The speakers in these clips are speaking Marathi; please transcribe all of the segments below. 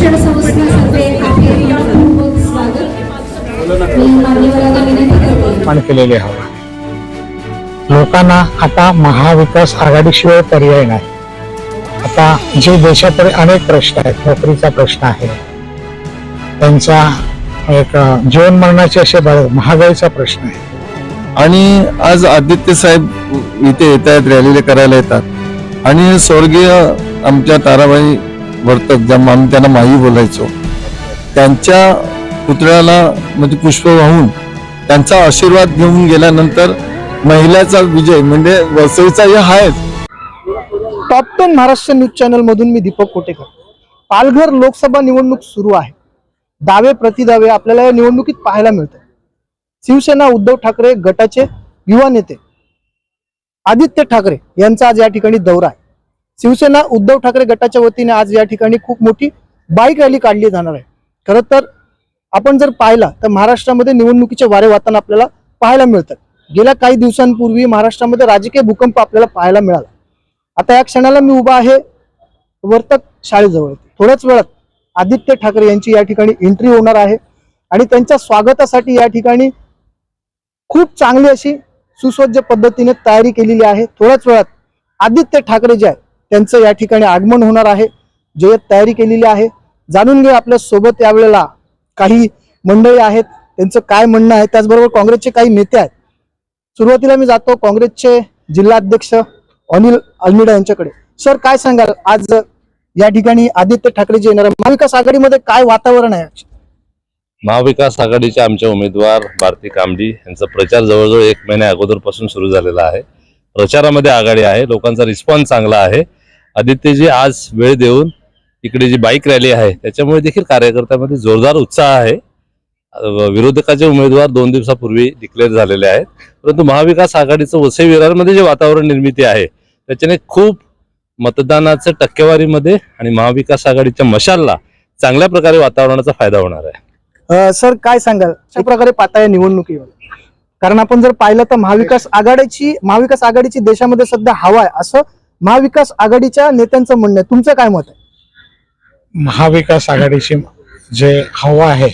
शिक्षण संस्थांतर्फे लोकांना आता महाविकास आघाडीशिवाय पर्याय नाही. आता जे देशाकडे अनेक प्रश्न आहेत नोकरीचा प्रश्न आहे त्यांचा एक जीवन मरणाचे असे महागाईचा प्रश्न आहे. आणि आज आदित्य साहेब इथे येत आहेत रॅलीला करायला येतात. आणि स्वर्गीय आमच्या ताराबाई वर्तक ज्या आम्ही त्यांना माई बोलायचो त्यांच्या पुतळ्याला म्हणजे पुष्प वाहून त्यांचा आशीर्वाद घेऊन गेल्यानंतर महिलाचा विजय म्हणजे वसईचा हे आहेच top ten Maharashtra news channel मधून मी दीपक कोटेकर. पालघर लोकसभा निवडणूक सुरू आहे. दावे प्रतिदावे आपल्याला या निवडणुकीत पाहायला मिळतात. शिवसेना उद्धव ठाकरे गटाचे युवा नेते आदित्य ठाकरे यांचा आज या ठिकाणी दौरा आहे. शिवसेना उद्धव ठाकरे गटाच्या वतीने आज या ठिकाणी खूप मोठी बाईक रॅली काढली जाणार आहे. खरं तर आपण जर पाहिला तर महाराष्ट्रामध्ये निवडणुकीचे वारे वातावरण आपल्याला पाहायला मिळतात. गेल्या काही दिवसांपूर्वी महाराष्ट्रामध्ये राजकीय भूकंप आपल्याला पाहायला मिळाला. आता या क्षणाला मी उभा आहे वर्तक शाळेजवळ. थोड्याच वेळात आदित्य ठाकरे यांची या ठिकाणी एंट्री होणार आहे आणि त्यांच्या स्वागतासाठी या ठिकाणी खूप चांगली अशी सुसज्ज पद्धतीने तयारी केलेली आहे. थोड्याच वेळात आदित्य ठाकरे जे आहे त्यांचं या ठिकाणी आगमन होणार आहे. जे तयारी केलेली आहे. जाणून घे आपल्यासोबत यावेळेला काही मंडळी आहेत. त्यांचं काय म्हणणं आहे? त्याचबरोबर काँग्रेसचे काही नेते आहेत. सुरुवातीला मी जातो काँग्रेसचे जिल्हाध्यक्ष अनिल अल्मिडा यांच्याकडे. सर काय सांगाल? आज या ठिकाणी आदित्य ठाकरे जे येणार आहे महाविकास आघाडीमध्ये काय वातावरण आहे? महाविकास आघाडीचे आमचे उमेदवार भारती कामडी यांचा प्रचार जवळजवळ एक महिन्या अगोदरपासून सुरू झालेला आहे. प्रचारामध्ये आघाडी आहे. लोकांचा रिस्पॉन्स चांगला आहे. आदित्यजी आज वेळ देऊन इकडे जी बाईक रॅली आहे त्याच्यामुळे देखील कार्यकर्त्यामध्ये जोरदार उत्साह आहे. विरोधकाचे उमेदवार दोन दिवसापूर्वी डिक्लेअर झालेले आहेत. परंतु महाविकास आघाडीचं वसई विरारमध्ये जे वातावरण निर्मिती आहे त्याच्याने खूप मतदानाचं टक्केवारीमध्ये आणि महाविकास आघाडीच्या मशालला चांगल्या प्रकारे वातावरणाचा फायदा होणार आहे. सर काय सांगाल? अशा प्रकारे पाहता निवडणुकीवर. कारण आपण जर पाहिलं तर महाविकास आघाडीची महाविकास आघाडीची देशामध्ये सध्या हवा आहे असं महाविकास आघाडीच्या नेत्यांचं म्हणणं आहे. तुमचं काय मत आहे? महाविकास आघाडीची जे हवा आहे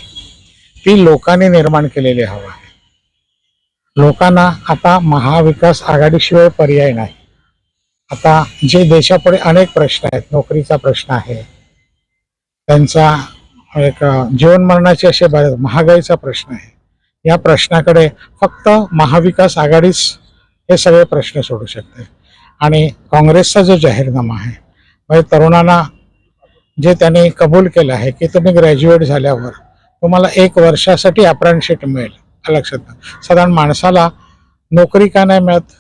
ती लोकांनी निर्माण केलेली हवा आहे. लोकांना आता महाविकास आघाडीशिवाय पर्याय नाही. आता जे देशापुढे अनेक प्रश्न आहेत नोकरीचा प्रश्न आहे त्यांचा एक जीवनमरणाचे जीवन मरणाचे असे बरेच महागाईचा प्रश्न आहे. या प्रश्नाकडे फक्त महाविकास आघाडीच हे सगळे प्रश्न सोडू शकते. आणि काँग्रेसचा जो जाहीरनामा आहे म्हणजे तरुणांना जे त्यांनी कबूल केलं आहे की तुम्ही ग्रॅज्युएट झाल्यावर तुम्हाला एक वर्षासाठी अप्रेंटशिप मिळेल. लक्षात साधारण माणसाला नोकरी का नाही मिळत?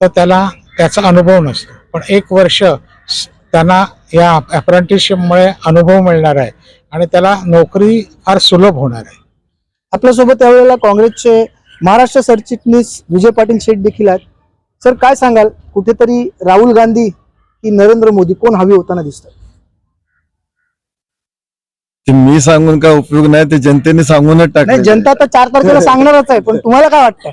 तर त्याला त्याचा अनुभव नसतो. पण एक वर्ष त्यांना या अप्रेंटिसशिपमुळे अनुभव मिळणार आहे आणि त्याला नोकरी फार सुलभ होणार आहे. आपल्यासोबत यावेळेला काँग्रेसचे महाराष्ट्र सरचिटणीस विजय पाटील शेठ देखील आहेत. सर काय सांगाल? कुठेतरी राहुल गांधी की नरेंद्र मोदी कोण हवी होताना दिसतात? मी सांगून काय उपयोग नाही ते जनतेने सांगूनच टाकलं जनता तर चार तारखेला सांगणारच आहे पण तुम्हाला काय वाटतं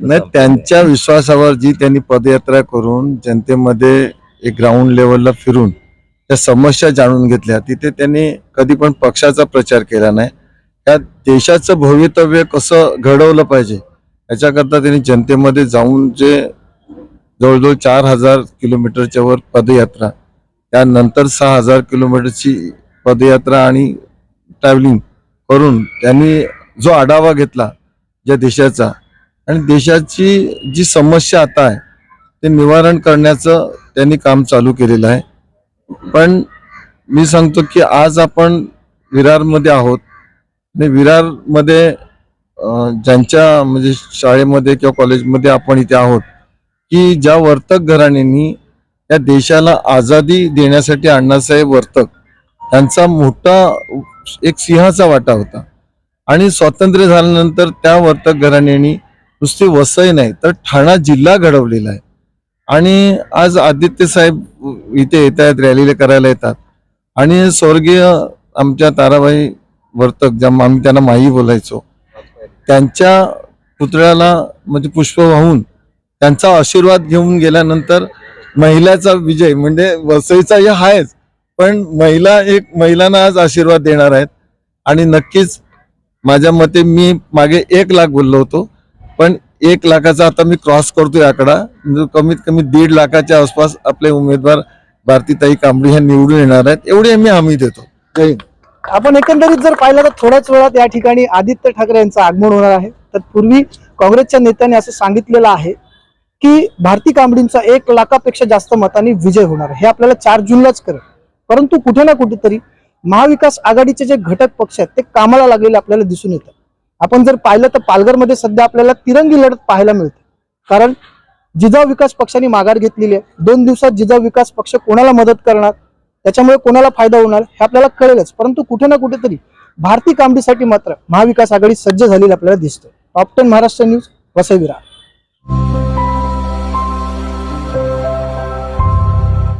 नाही त्यांच्या विश्वासावर जी त्यांनी पदयात्रा करून जनतेमध्ये एक ग्राउंड लेवलला फिरून त्या समस्या जाणून घेतल्या तिथे त्यांनी कधी पण पक्षाचा प्रचार केला नाही. त्या देशाचं भवितव्य कसं घडवलं पाहिजे याच्याकरता त्यांनी जनतेमध्ये जाऊन जे जवळजवळ चार हजार किलोमीटरच्या वर पदयात्रा त्यानंतर सहा हजार किलोमीटरची पदयात्रा आणि ट्रॅव्हलिंग करून त्यांनी जो आढावा घेतला ज्या देशाचा आणि देशाची जी समस्या आता आहे ते निवारण करण्याचं त्यांनी काम चालू केलेलं आहे. पण मी सांगतो की आज आपण विरारमध्ये आहोत आणि विरारमध्ये ज्यांच्या म्हणजे शाळेमध्ये किंवा कॉलेजमध्ये आपण इथे आहोत की ज्या वर्तक घराण्यांनी या देशाला आझादी देण्यासाठी अण्णासाहेब वर्तक यांचा मोठा एक सिंहाचा वाटा होता. आणि स्वातंत्र्य झाल्यानंतर त्या वर्तक घराण्यांनी नुसती वसई नाही तर ठाणा जिल्हा घडवलेला आहे. आणि आज आदित्य साहेब इथे येत आहेत रॅलीला करायला येतात. आणि स्वर्गीय आमच्या ताराबाई वर्तक ज्या आम्ही त्यांना माही बोलायचो. त्यांच्या पुतळ्याला म्हणजे पुष्प वाहून त्यांचा आशीर्वाद घेऊन गेल्यानंतर महिलाचा विजय म्हणजे वसईचा हे आहेच पण महिला एक महिलांना आज आशीर्वाद देणार आहेत. आणि नक्कीच माझ्या मते मी मागे एक लाख बोललो होतो पण एक लाखाचा आता मी क्रॉस करतोय आकडा. म्हणजे कमीत कमी दीड लाखाच्या आसपास आपले उमेदवार भारतीताई कांबळी ह्या निवडून येणार आहेत. एवढी आम्ही हमी देतो. जय हिंद. आपण एकंदरीत जर पाहिलं तर थोड्याच वेळात या ठिकाणी आदित्य ठाकरे यांचं आगमन होणार आहे. तर पूर्वी काँग्रेसच्या नेत्यांनी असं सांगितलेलं आहे की भारती कांबडींचा एक लाखापेक्षा जास्त मतांनी विजय होणार हे आपल्याला चार जूनलाच करेल परंतु कुठे ना कुठेतरी महाविकास आघाडीचे जे घटक पक्ष आहेत ते कामाला लागलेले आपल्याला दिसून येतात. आपण जर पाहिलं तर पालघरमध्ये सध्या आपल्याला तिरंगी लढत पाहायला मिळते. कारण जिजाऊ विकास पक्षाने माघार घेतलेली आहे. दोन दिवसात जिजाऊ विकास पक्ष कोणाला मदत करणार? त्याच्यामुळे कोणाला फायदा होणार हे आपल्याला कळेलच. परंतु कुठे ना कुठेतरी भारतीय कामडीसाठी मात्र महाविकास आघाडी सज्ज झालेली आपल्याला दिसते top ten Maharashtra news Vasai Virar.